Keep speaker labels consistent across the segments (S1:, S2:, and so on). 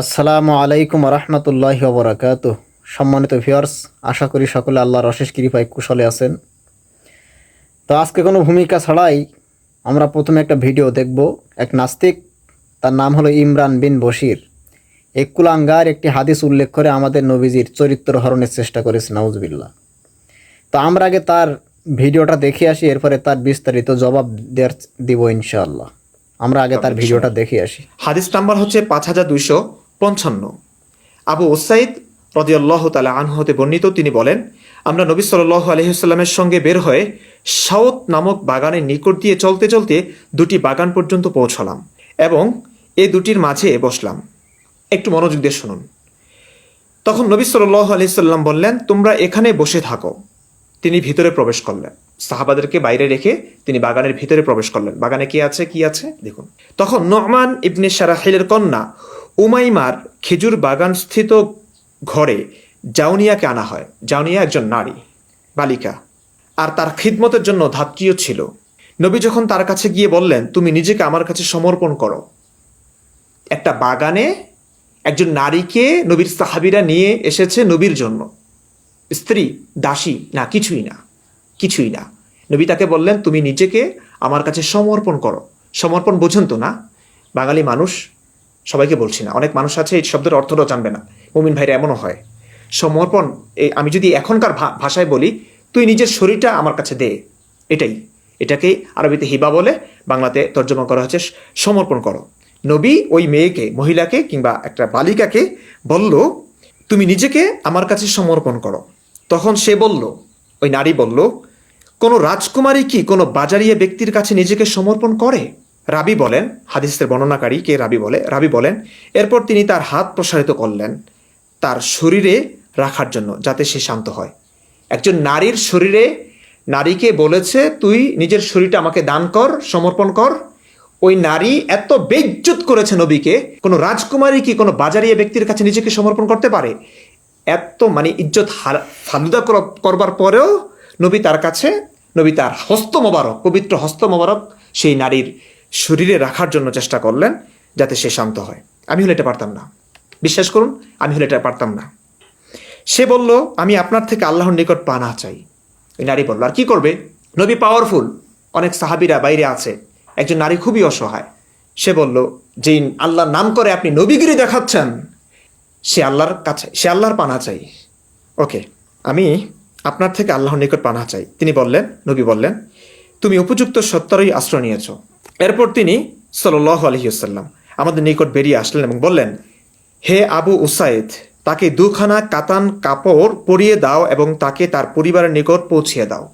S1: আসসালামু আলাইকুম রহমতুল্লাহ বরাকাত সম্মানিত ভিউয়ার্স আশা করি সকলে আল্লাহর অশেষ কৃপায় কুশলে আছেন। তো আজকে কোনো ভূমিকা ছাড়াই আমরা প্রথমে একটা ভিডিও দেখব। এক নাস্তিক তার নাম হলো ইমরান বিন বশির। এক কুলাঙ্গার একটি হাদিস উল্লেখ করে আমাদের নবীজির চরিত্র হরণের চেষ্টা করেছে নাউজবিল্লা তো আমরা আগে তার ভিডিওটা দেখে আসি এরপরে তার বিস্তারিত জবাব দেওয়ার দিব ইনশাআল্লাহ। আমরা আগে তার ভিডিওটা দেখে আসি।
S2: হাদিস নাম্বার হচ্ছে পাঁচ হাজার দুইশো পঞ্চান্ন। আবু ওসাইদ রদিয়াল্লাহ তালা আনহু হতে বর্ণিত, তিনি বলেন, আমরা নবী সাল্লাহ আলহিহাস্লামের সঙ্গে বের হয়ে সাউথ নামক বাগানের নিকট দিয়ে চলতে চলতে দুটি বাগান পর্যন্ত পৌঁছলাম এবং এ দুটির মাঝে বসলাম। একটু মনোযোগ দিয়ে শুনুন। তখন নবী সাল্লাহ আলহিসাল্লাম বললেন, তোমরা এখানে বসে থাকো। তিনি ভিতরে প্রবেশ করলেন। সাহাবাদেরকে বাইরে রেখে তিনি বাগানের ভিতরে প্রবেশ করলেন। বাগানে কি আছে? কি আছে? দেখুন। তখন নোমান ইবনে সারাহিলের কন্যা উমাইমার খেজুর বাগান স্থিত ঘরে জাউনিয়াকে আনা হয়। জাউনিয়া একজন নারী, বালিকা। আর তার খিদমতের জন্য ধাত্রীয় ছিল। নবী যখন তার কাছে গিয়ে বললেন, তুমি নিজেকে আমার কাছে সমর্পণ করো। একটা বাগানে একজন নারীকে নবীর সাহাবিরা নিয়ে এসেছে নবীর জন্য। স্ত্রী, দাসী, না, কিছুই না কিছুই না। নবী তাকে বললেন, তুমি নিজেকে আমার কাছে সমর্পণ করো। সমর্পণ বোঝেন তো না? বাঙালি মানুষ সবাইকে বলছি না। অনেক মানুষ আছে, এই শব্দের অর্থটাও জানবে না। মুমিন ভাইরা এমনও হয়। সমর্পণ আমি যদি এখনকার ভাষায় বলি, তুই নিজের শরীরটা আমার কাছে দে। এটাই। এটাকেই আরবিতে হিবা বলে, বাংলাতে তর্জমা করা হচ্ছে সমর্পণ করো। নবী ওই মেয়েকে, মহিলাকে কিংবা একটা বালিকাকে বলল, তুমি নিজেকে আমার কাছে সমর্পণ করো। তখন সে বলল, ওই নারী বলল, কোনো রাজকুমারী কি কোনো বাজারিয়া ব্যক্তির কাছে নিজেকে সমর্পণ করে? রাবি বলেন, হাদিসের বর্ণনাকারী কে রাবি বলে? রাবি বলেন, এরপর তিনি তার হাত প্রসারিত করলেন তার শরীরে রাখার জন্য যাতে সে শান্ত হয়। একজন নারীর শরীরে নারীকে বলেছে, তুই নিজের শরীরটা আমাকে দান কর, সমর্পণ কর। ওই নারী এত বেজ্জত করেছে নবীকে, কোনো রাজকুমারী কি কোনো বাজারিয়া ব্যক্তির কাছে নিজেকে সমর্পণ করতে পারে? এত মানে ইজ্জত হার- ফালুদা কর- করবার পরেও নবী তার কাছে, নবী তার হস্ত মোবারক, পবিত্র হস্ত মোবারক সেই নারীর শরীরে রাখার জন্য চেষ্টা করলেন যাতে সে শান্ত হয়। আমি হলে এটা পারতাম না। বিশ্বাস করুন, আমি হলে এটা পারতাম না। সে বলল, আমি আপনার থেকে আল্লাহর নিকট পানা চাই। ওই নারী বলল, আর কি করবে? নবী পাওয়ারফুল অনেক সাহাবিরা বাইরে আছে। একজন নারী খুবই অসহায়। সে বলল যে আল্লাহর নাম করে আপনি নবীগিরি দেখাচ্ছেন, সে আল্লাহর কাছে, সে আল্লাহর পানা চাই। ওকে, আমি আপনার থেকে আল্লাহর নিকট পানা চাই। তিনি বললেন, নবী বললেন, তুমি উপযুক্ত সত্তরই আশ্রয় নিয়েছ। এরপর তিনি সাল্লাহ আলহিউসাল্লাম আমাদের নিকট বেরিয়ে আসলেন এবং বললেন, হে আবু উসাইদ, তাকে দুখানা কাতান কাপড় পরিয়ে দাও এবং তাকে তার পরিবারের নিকট পৌঁছিয়ে দাও।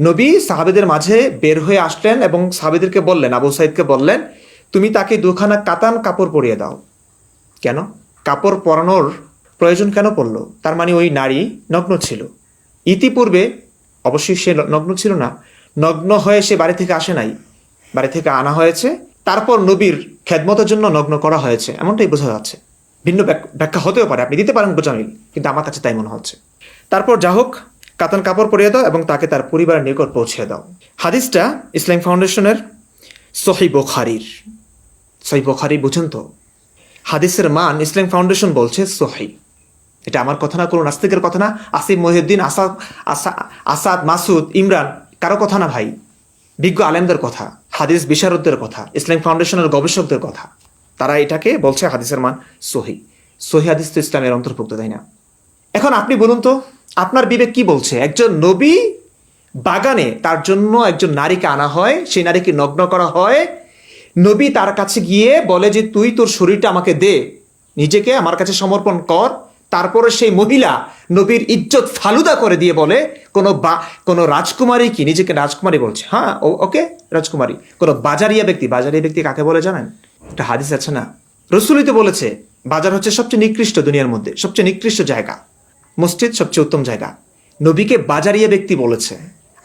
S2: নবী সাহাবেদের মাঝে বের হয়ে আসলেন এবং সাহাবেদেরকে বললেন, আবু সাইদকে বললেন, তুমি তাকে দুখানা কাতান কাপড় পরিয়ে দাও। কেন? কাপড় পরানোর প্রয়োজন কেন পড়ল? তার মানে ওই নারী নগ্ন ছিল। ইতিপূর্বে অবশ্যই সে নগ্ন ছিল না। নগ্ন হয়ে সে বাড়ি থেকে আসে নাই। বাড়ি থেকে আনা হয়েছে। তারপর নবীর খেদমতের জন্য নগ্ন করা হয়েছে। এমনটাই বোঝা যাচ্ছে। ভিন্ন ব্যাখ্যা হতেও পারে। আপনি দিতে পারেন বোঝামিল, কিন্তু আমার কাছে তাই মনে হচ্ছে। তারপর যা হোক, কাতান কাপড় পরিয়ে দাও এবং তাকে তার পরিবারের নিকট পৌঁছে দাও। হাদিসটা ইসলাম ফাউন্ডেশনের সহি বোখারির। সহি বোখারি বুঝেন তো? হাদিসের মান ইসলাম ফাউন্ডেশন বলছে সহি। এটা আমার কথা না, কোনো নাস্তিকের কথা না। আসিফ মহিউদ্দিন, আসাদ আসা- আসাদ মাসুদ, ইমরান কারও কথা না ভাই। বিজ্ঞ আলেমদের কথা, হাদিস বিশারদদের কথা ইসলাম ফাউন্ডেশনের গবেষকদের কথা। তারা এটাকে বলছে হাদিসের মান সহি। সহি হাদিস তো ইসলামের অন্তর্ভুক্ত, তাই না? এখন আপনি বলুন তো, আপনার বিবেক কি বলছে? একজন নবী বাগানে তার জন্য একজন নারীকে আনা হয়, সেই নারীকে নগ্ন করা হয়। নবী তার কাছে গিয়ে বলে যে, তুই তোর শরীরটা আমাকে দে। নিজেকে আমার কাছে সমর্পণ কর। তারপরে সেই মহিলা নবীর ইজ্জত ফালুদা করে দিয়ে বলে, কোনো বা, কোনো রাজকুমারী কি? নিজেকে রাজকুমারী বলছে। হ্যাঁ ওকে, রাজকুমারী। কোনো বাজারিয়া ব্যক্তি বাজারিয়া ব্যক্তি কাকে বলে জানেন? একটা হাদিস আছে না? রসুলই তো বলেছে, বাজার হচ্ছে সবচেয়ে নিকৃষ্ট দুনিয়ার মধ্যে, সবচেয়ে নিকৃষ্ট জায়গা, মসজিদ সবচেয়ে উত্তম জায়গা। নবীকে বাজারিয়া ব্যক্তি বলেছে,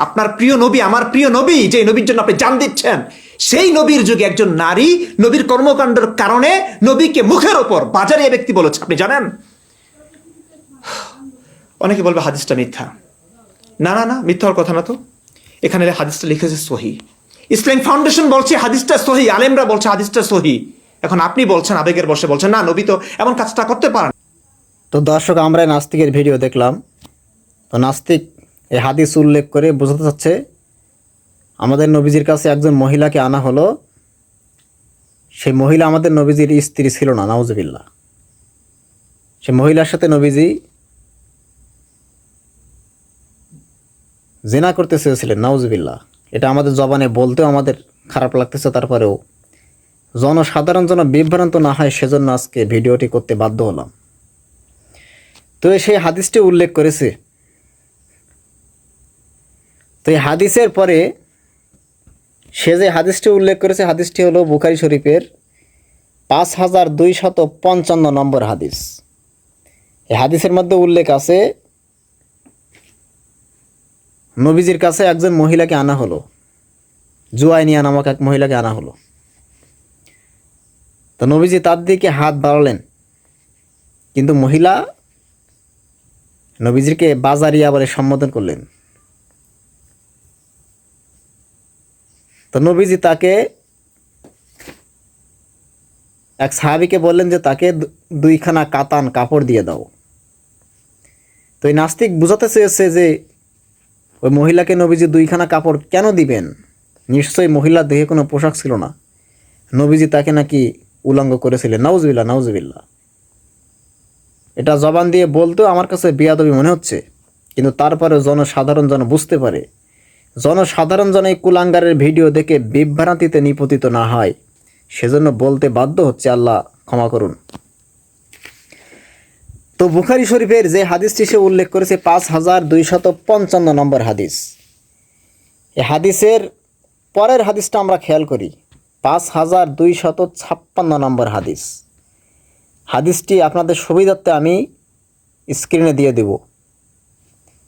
S2: আপনার প্রিয় নবী, আমার প্রিয় নবী যে নবীর জন্য আপনি জান দিচ্ছেন, সেই নবীর যুগে একজন নারী নবীর কর্মকাণ্ডের কারণে নবীকে মুখের ওপর বাজারিয়া ব্যক্তি বলেছে। আপনি জানেন? অনেকে বলবে হাদিসটা মিথ্যা। না না না, মিথ্যা হওয়ার কথা না তো। এখানে হাদিসটা লিখেছে সহি। ইসলাম ফাউন্ডেশন বলছে হাদিসটা সহি, আলেমরা বলছে হাদিসটা সহি। এখন আপনি বলছেন, আবেগের বসে বলছেন, না, নবী তো এমন কাজটা করতে পারেন।
S1: তো দর্শক, আমরা নাস্তিকের ভিডিও দেখলাম। তো নাস্তিক এই হাদিস উল্লেখ করে বোঝাতে চাচ্ছে, আমাদের নবীজির কাছে একজন মহিলাকে আনা হলো। সেই মহিলা আমাদের নবীজির স্ত্রী ছিল না নাউজবিল্লা সে মহিলার সাথে নবীজি জেনা করতে চেয়েছিলেন নাউজবিল্লা এটা আমাদের জবানে বলতেও আমাদের খারাপ লাগতেছে, তারপরেও। জনসাধারণ যেন বিভ্রান্ত না হয়, সেজন্য আজকে ভিডিওটি করতে বাধ্য হলাম। তো সেই হাদিসটি উল্লেখ করেছে। তো এই হাদিসের পরে সে যে হাদিসটি উল্লেখ করেছে, হাদিসটি হলো বুখারি শরীফের পাঁচ হাজার দুইশত পঞ্চান্ন নম্বর হাদিস। এই হাদিসের মধ্যে উল্লেখ আছে নবীজির কাছে একজন মহিলাকে আনা হলো। জুয়াইনিয়া নামক এক মহিলাকে আনা হলো। তো নবীজি তার দিকে হাত বাড়ালেন। কিন্তু মহিলা নবীজিকে বাজারিয়া বলে সম্বোধন করলেন। তো নবীজি তাকে এক সাহাবিকে বললেন যে তাকে দুইখানা কাতান কাপড় দিয়ে দাও। তো এই নাস্তিক বুঝাতে চেয়েছে যে ওই মহিলাকে নবীজি দুইখানা কাপড় কেন দিবেন? নিশ্চয়ই মহিলার দেহে কোনো পোশাক ছিল না। নবীজি তাকে নাকি উলঙ্গ করেছিলেন। নাউজবিল্লা নাউজবিল্লা এটা জবান দিয়ে বলতেও আমার কাছে বিয়াদবি মনে হচ্ছে। কিন্তু তারপরেও জনসাধারণ যেন বুঝতে পারে, জনসাধারণ যেন এই কুলাঙ্গারের ভিডিও দেখে বিভ্রান্তিতে নিপতিত না হয়, সেজন্য বলতে বাধ্য হচ্ছে আল্লাহ ক্ষমা করুন। তো বুখারি শরীফের যে হাদিসটি সে উল্লেখ করেছে, পাঁচ হাজার দুইশত পঞ্চান্ন নম্বর হাদিস। এই হাদিসের পরের হাদিসটা আমরা খেয়াল করি, পাঁচ হাজার দুইশত ছাপ্পান্ন নম্বর হাদিস। হাদিসটি আপনাদের সুবিধার্থে আমি স্ক্রিনে দিয়ে দেব।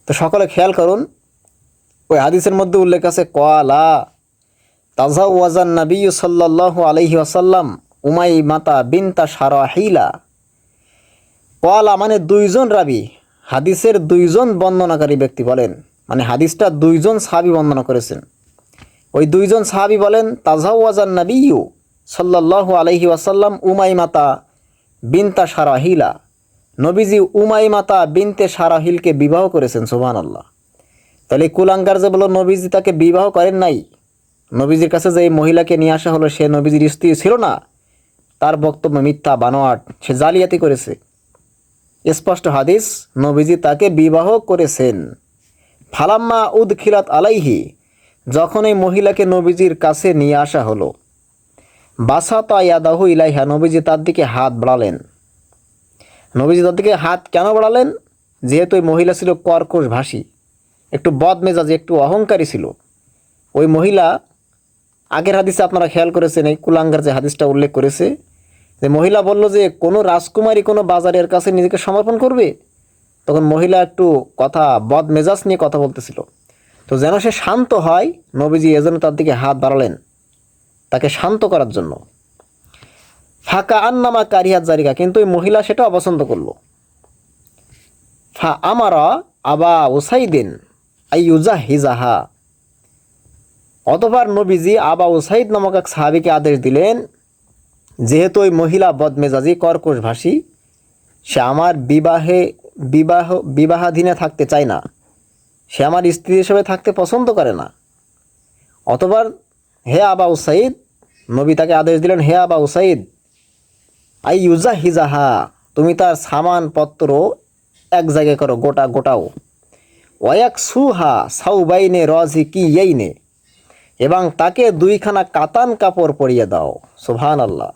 S1: তো সকলে খেয়াল করুন, ওই হাদিসের মধ্যে উল্লেখ আছে কয়ালা তাজা ওয়াজান নবী সাল্লাহ আলহি আসাল্লাম উমাই মাতা বিনতা সারাহিলা কয়ালা মানে দুইজন রাবি। হাদিসের দুইজন বর্ণনাকারী ব্যক্তি বলেন। মানে হাদিসটা দুইজন সাহাবি বর্ণনা করেছেন। ওই দুইজন সাহাবি বলেন তাজাওয়াজান নবীও সাল্লাহ আলহি ওয়াসাল্লাম উমাই মাতা বিনতা সারাহিলা নবীজি উমাই মাতা বিনতে সারাহিলকে বিবাহ করেছেন সোহান আল্লাহ তাহলে কুলাঙ্গার যে বলো নবীজি তাকে বিবাহ করেন নাই। নবীজির কাছে যে এই মহিলাকে নিয়ে আসা হলো, সে নবীজির স্ত্রী ছিল না। তার বক্তব্য মিথ্যা, বানোয়াট, সে জালিয়াতি করেছে। স্পষ্ট হাদিস, নবীজি তাকে বিবাহ করেছেন। ফালাম্মা উদ খিলাত আলাইহি যখন এই মহিলাকে নবীজির কাছে নিয়ে আসা হলো। বাসাতা ইয়াদাহু ইলাইহা, নবীজি তার দিকে হাত বাড়ালেন। নবীজি তার দিকে হাত কেন বাড়ালেন? যেহেতু ওই মহিলা ছিল কর্কশ ভাষী একটু বদমেজাজি, একটু অহংকারী ছিল। ওই মহিলা, আগের হাদিসে আপনারা খেয়াল করেছেন, এই কুলাঙ্গার যে হাদিসটা উল্লেখ করেছে যে মহিলা বলল যে, কোনো রাজকুমারী কোনো বাজারের কাছে নিজেকে সমর্পণ করবে? তখন মহিলা একটু কথা বদ মেজাজ নিয়ে কথা বলতেছিল। তো যেন সে শান্ত হয়, নবীজি এজন্য তার দিকে হাত বাড়ালেন তাকে শান্ত করার জন্য। ফাঁকা আন্নামা কারিহাত জারিকা, কিন্তু ওই মহিলা সেটা অপছন্দ করল। ফা আমারা আবা উসাইদিন আইউজা হিজাহা অতবার নবীজি আবা উসাইদ নামক এক সাহাবিকে আদেশ দিলেন যেহেতু ওই মহিলা বদমেজাজি কর্কশ ভাষী সে আমার বিবাহে, বিবাহ, বিবাহাধীনে থাকতে চায় না। সে আমার স্ত্রী হিসেবে থাকতে পছন্দ করে না। অতবার হে আবা উসাইদ, নবী তাকে আদেশ দিলেন, হে আবা উসাইদ, আই ইউজা হিজাহা, তুমি তার সামানপত্র এক জায়গায় করো, গোটা, গোটাও। ওয়াক সুহা সাউবাইনে রজি কি ইয়েইনে, এবং তাকে দুইখানা কাতান কাপড় পরিয়ে দাও। সুবহান আল্লাহ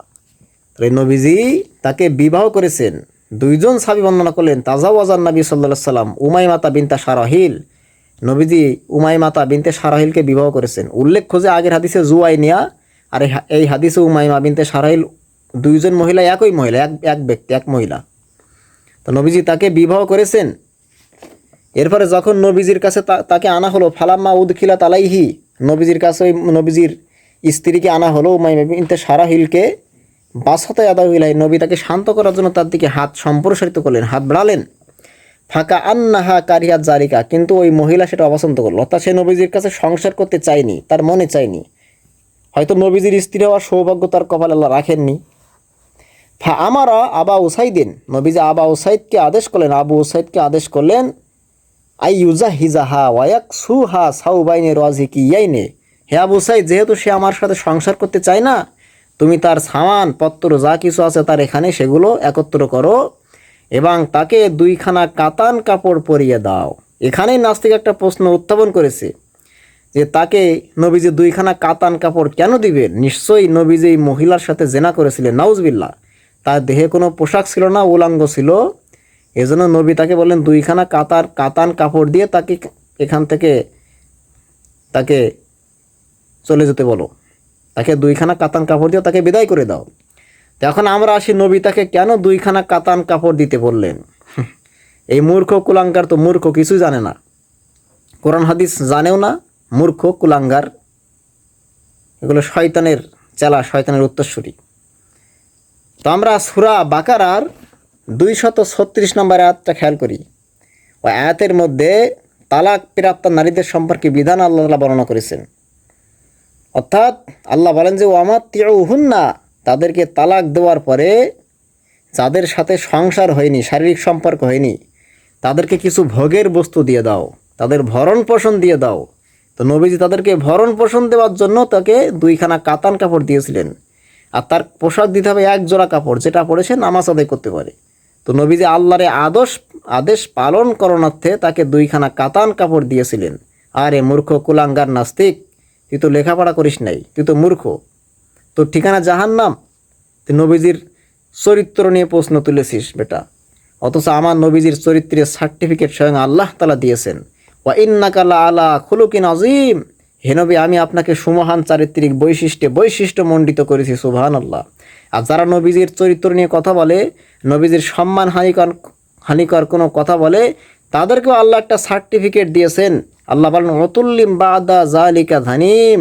S1: তাহলে নবীজি তাকে বিবাহ করেছেন। দুইজন সাবি বর্ণনা করলেন, তাজাওয়াজান নবী সাল্লাহ সাল্লাম উমাই মাতা বিনতা সারাহিল নবীজি উমাই মাতা বিনতে সারাহিলকে বিবাহ করেছেন। উল্লেখ্য যে আগের হাদিসে জুয়াইনিয়া আর এই হাদিসে উমাইমা বিনতে সারাহিল দুইজন মহিলা, একই মহিলা, এক এক ব্যক্তি, এক মহিলা। তো নবীজি তাকে বিবাহ করেছেন। এরপরে যখন নবীজির কাছে তাকে আনা হলো, ফালাম্মা উদখিলা তালাইহি নবীজির কাছে ওই, নবীজির স্ত্রীকে আনা হলো উমাইমা বিনতে সারাহিলকে বাসাতে আদা হইলাই নবী তাকে শান্ত করার জন্য তার দিকে হাত সম্প্রসারিত করলেন, হাত বাড়ালেন। ফাঁকা আন্নাহা কারিয়াত জারিকা কিন্তু ওই মহিলা সেটা অপছন্দ করল। অর্থাৎ সে নবীজির কাছে সংসার করতে চায়নি, তার মনে চায়নি। হয়তো নবীজির স্ত্রী হওয়ার সৌভাগ্য তার কপাল আল্লাহ রাখেননি। ফা আমারা আবা উসাইদিন, নবীজি আবা উসাইদকে আদেশ করলেন, আবু উসাইদকে আদেশ করলেন আই ইউজা হিজাহা ওয়াক সুহা সাউবাইনে রাজি কি ইয়াইনে হে আবু সাইদ যেহেতু সে আমার সাথে সংসার করতে চায় না তুমি তার সামান পত্র যা কিছু আছে তার এখানে সেগুলো একত্র করো এবং তাকে দুইখানা কাতান কাপড় পরিয়ে দাও। এখানেই নাস্তিক একটা প্রশ্ন উত্থাপন করেছে যে তাকে নবীজি দুইখানা কাতান কাপড় কেন দিবেন? নিশ্চয়ই নবীজি এই মহিলার সাথে জেনা করেছিলেন নাউজবিল্লা তার দেহে কোনো পোশাক ছিল না, উলাঙ্গ ছিল। এজন্য নবী তাকে বললেন, দুইখানা কাতার, কাতান কাপড় দিয়ে তাকে এখান থেকে তাকে চলে যেতে বলো। তাকে দুইখানা কাতান কাপড় দিয়ে তাকে বিদায় করে দাও। এখন আমরা আসি নবী তাকে কেন দুইখানা কাতান কাপড় দিতে বললেন? এই মূর্খ কুলাঙ্গার তো মূর্খ, কিছুই জানে না। কোরআন হাদিস জানেও না, মূর্খ কুলাঙ্গার। এগুলো শয়তানের চেলা, শয়তানের উত্তরসূরি। তো আমরা সুরা বাকারার দুই শত ছত্রিশ নম্বর আয়াতটা খেয়াল করি। ওই আয়াতের মধ্যে তালাক প্রাপ্ত নারীদের সম্পর্কে বিধান আল্লাহ বর্ণনা করেছেন। অর্থাৎ আল্লাহ বলেন যে ওয়ামাত না তাদেরকে তালাক দেওয়ার পরে যাদের সাথে সংসার হয়নি, শারীরিক সম্পর্ক হয়নি, তাদেরকে কিছু ভোগের বস্তু দিয়ে দাও, তাদের ভরণ পোষণ দিয়ে দাও। তো নবীজি তাদেরকে ভরণ পোষণ দেওয়ার জন্য তাকে দুইখানা কাতান কাপড় দিয়েছিলেন। আর তার পোশাক দিতে হবে এক জোড়া কাপড়, যেটা পরে সে নামাজ আদায় করতে পারে। তো নবীজি আল্লাহরে আদর্শ, আদেশ পালন করণার্থে তাকে দুইখানা কাতান কাপড় দিয়েছিলেন। আরে মূর্খ, কুলাঙ্গার, নাস্তিক তুই তো লেখাপড়া করিস নাই, তুই তো মূর্খ। তোর ঠিকানা জাহান্নাম। তুই নবীজির চরিত্র নিয়ে প্রশ্ন তুলেছিস, বেটা। অথচ আমার নবীজির চরিত্রের সার্টিফিকেট স্বয়ং আল্লাহ তালা দিয়েছেন। ওয়া ইন্নাকালা আলা খুলুকিন আজিম হে নবী, আমি আপনাকে সুমহান চারিত্রিক বৈশিষ্ট্যে বৈশিষ্ট্য মণ্ডিত করেছি সুবহান আল্লাহ আর যারা নবীজির চরিত্র নিয়ে কথা বলে, নবীজির সম্মান হানিকর হানিকর কোনো কথা বলে, তাদেরকেও আল্লাহ একটা সার্টিফিকেট দিয়েছেন। আল্লাহ বলেন অতুল্লিম বাদা জালিকা ধানিম।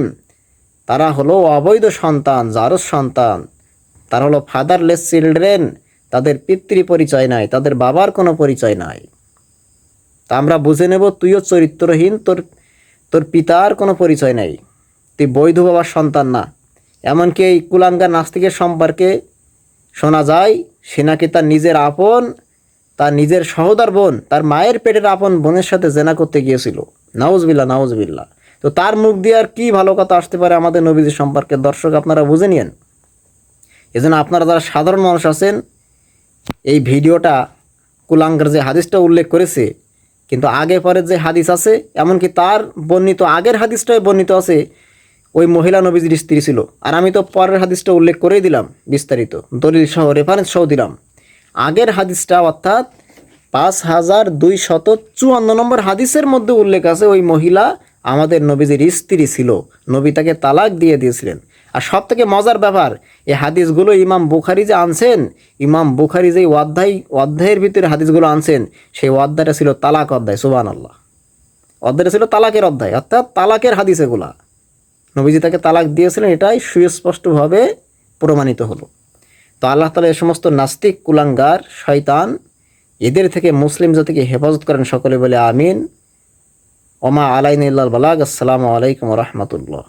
S1: তারা হলো অবৈধ সন্তান জারস সন্তান। তারা হলো ফাদারলেস চিলড্রেন তাদের পিতৃ পরিচয় নাই, তাদের বাবার কোনো পরিচয় নাই। তা আমরা বুঝে নেব, তুইও চরিত্রহীন, তোর তোর পিতার কোনো পরিচয় নাই। তুই বৈধ বাবার সন্তান না। এমনকি এই কুলাঙ্গা নাস্তিকের সম্পর্কে শোনা যায়, সে নাকি তার নিজের আপন, তার নিজের সহোদর বোন, তার মায়ের পেটের আপন বোনের সাথে জেনা করতে গিয়েছিল। নাউজবিল্লা নাউজবিল্লা তো তার মুখ দিয়ে আর কি ভালো কথা আসতে পারে আমাদের নবীজি সম্পর্কে? দর্শক, আপনারা বুঝে নিয়েন। এজন্য আপনারা যারা সাধারণ মানুষ আছেন, এই ভিডিওটা কুলাঙ্গার যে হাদিসটা উল্লেখ করেছে, কিন্তু আগে পরে যে হাদিস আছে, এমনকি তার বর্ণিত, আগের হাদিসটাই বর্ণিত আছে, ওই মহিলা নবীজির স্ত্রী ছিল। আর আমি তো পরের হাদিসটা উল্লেখ করেই দিলাম, বিস্তারিত। দলিল সহ রেফারেন্স সহ দিলাম। আগের হাদিসটা অর্থাৎ পাঁচ হাজার দুই শত চুয়ান্ন নম্বর হাদিসের মধ্যে উল্লেখ আছে, ওই মহিলা আমাদের নবীজির স্ত্রী ছিল, নবী তাকে তালাক দিয়ে দিয়েছিলেন। আর সব থেকে মজার ব্যাপার, এই হাদিসগুলো ইমাম বুখারি যে আনছেন, ইমাম বুখারি যে অধ্যায়, অধ্যায়ের ভিতরে হাদিসগুলো আনছেন, সেই অধ্যায়টা ছিল তালাক অধ্যায় সুবান আল্লাহ অধ্যায়টা ছিল তালাকের অধ্যায়, অর্থাৎ তালাকের হাদিস এগুলা। নবীজি তাকে তালাক দিয়েছিলেন, এটাই সুস্পষ্টভাবে প্রমাণিত হলো। তো আল্লাহ তালা এ সমস্ত নাস্তিক, কুলাঙ্গার, শয়তান এদের থেকে মুসলিম জাতিকে হেফাজত করেন সকলে বলে আমিন। ওমা আলাইন বালাগ, আসসালামু আলাইকুম রহমতুল্লাহ।